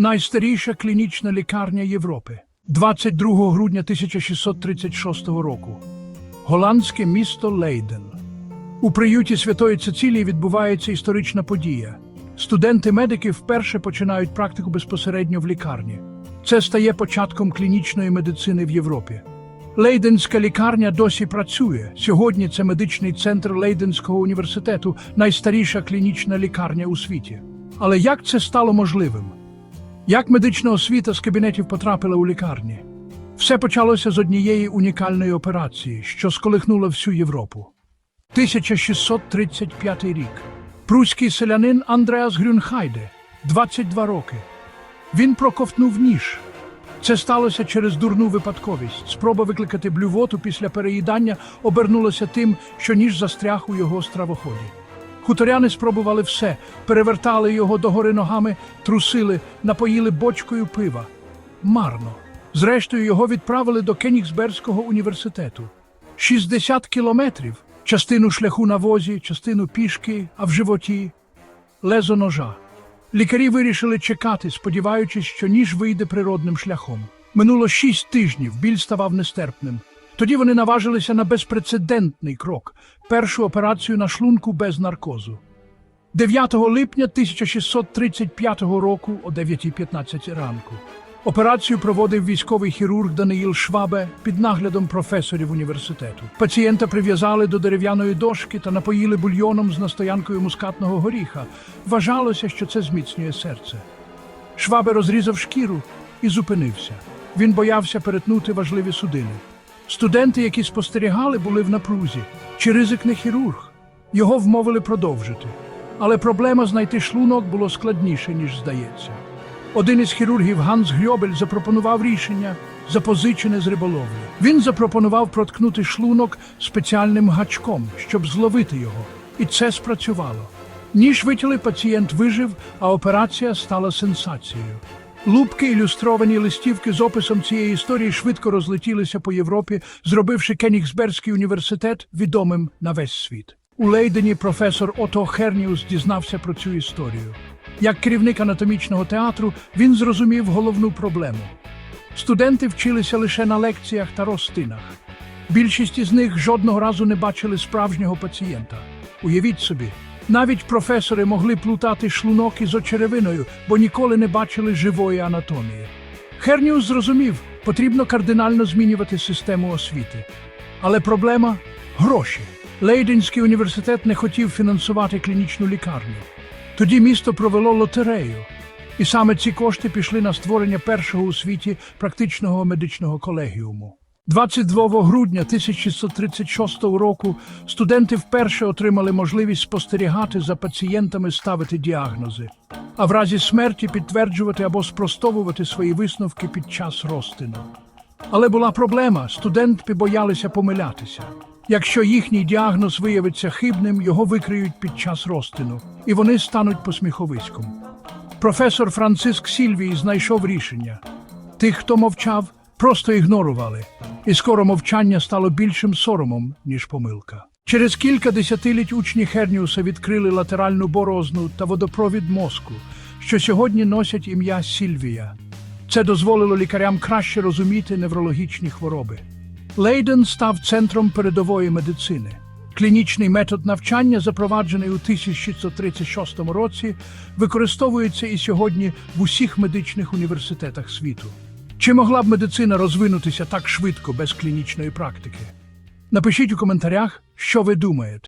найстаріша клінічна лікарня Європи. 22 грудня 1636 року. Голландське місто Лейден. У приюті Святої Цицилії відбувається історична подія. Студенти-медики вперше починають практику безпосередньо в лікарні. Це стає початком клінічної медицини в Європі. Лейденська лікарня досі працює. Сьогодні це медичний центр Лейденського університету, найстаріша клінічна лікарня у світі. Але як це стало можливим? Як медична освіта з кабінетів потрапила у лікарні? Все почалося з однієї унікальної операції, що сколихнула всю Європу. 1635 рік. Пруський селянин Андреас Грюнхайде, 22 роки. Він проковтнув ніж. Це сталося через дурну випадковість. Спроба викликати блювоту після переїдання обернулася тим, що ніж застряг у його стравоході. Хуторяни спробували все, перевертали його догори ногами, трусили, напоїли бочкою пива. Марно. Зрештою, його відправили до Кенігсберзького університету. 60 кілометрів, частину шляху на возі, частину пішки, а в животі лезо ножа. Лікарі вирішили чекати, сподіваючись, що ніж вийде природним шляхом. Минуло шість тижнів, біль ставав нестерпним. Тоді вони наважилися на безпрецедентний крок першу операцію на шлунку без наркозу. 9 липня 1635 року о 9.15 ранку. Операцію проводив військовий хірург Даниїл Швабе під наглядом професорів університету. Пацієнта прив'язали до дерев'яної дошки та напоїли бульйоном з настоянкою мускатного горіха. Вважалося, що це зміцнює серце. Швабе розрізав шкіру і зупинився. Він боявся перетнути важливі судини. Студенти, які спостерігали, були в напрузі. Чи ризик не хірург? Його вмовили продовжити. Але проблема знайти шлунок було складніше, ніж здається. Один із хірургів Ганс Грьобель запропонував рішення, запозичене з риболовлі. Він запропонував проткнути шлунок спеціальним гачком, щоб зловити його. І це спрацювало. Ніж витяли, пацієнт вижив, а операція стала сенсацією. Лупки, ілюстровані листівки з описом цієї історії швидко розлетілися по Європі, зробивши Кенігсберзький університет відомим на весь світ. У Лейдені професор Ото Херніус дізнався про цю історію. Як керівник анатомічного театру він зрозумів головну проблему. Студенти вчилися лише на лекціях та розтинах. Більшість із них жодного разу не бачили справжнього пацієнта. Уявіть собі, навіть професори могли плутати шлунок із очеревиною, бо ніколи не бачили живої анатомії. Херніус зрозумів, потрібно кардинально змінювати систему освіти. Але проблема гроші. Лейденський університет не хотів фінансувати клінічну лікарню. Тоді місто провело лотерею. І саме ці кошти пішли на створення першого у світі практичного медичного колегіуму. 22 грудня 1636 року студенти вперше отримали можливість спостерігати за пацієнтами, ставити діагнози, а в разі смерті підтверджувати або спростовувати свої висновки під час розтину. Але була проблема: студенти боялися помилятися. Якщо їхній діагноз виявиться хибним, його викриють під час розтину, і вони стануть посміховиськом. Професор Франциск Сільвій знайшов рішення. Тих, хто мовчав, просто ігнорували, і скоро мовчання стало більшим соромом, ніж помилка. Через кілька десятиліть учні Херніуса відкрили латеральну борозну та водопровід мозку, що сьогодні носять ім'я Сільвія. Це дозволило лікарям краще розуміти неврологічні хвороби. Лейден став центром передової медицини. Клінічний метод навчання, запроваджений у 1636 році, використовується і сьогодні в усіх медичних університетах світу. Чи могла б медицина розвинутися так швидко без клінічної практики? Напишіть у коментарях, що ви думаєте.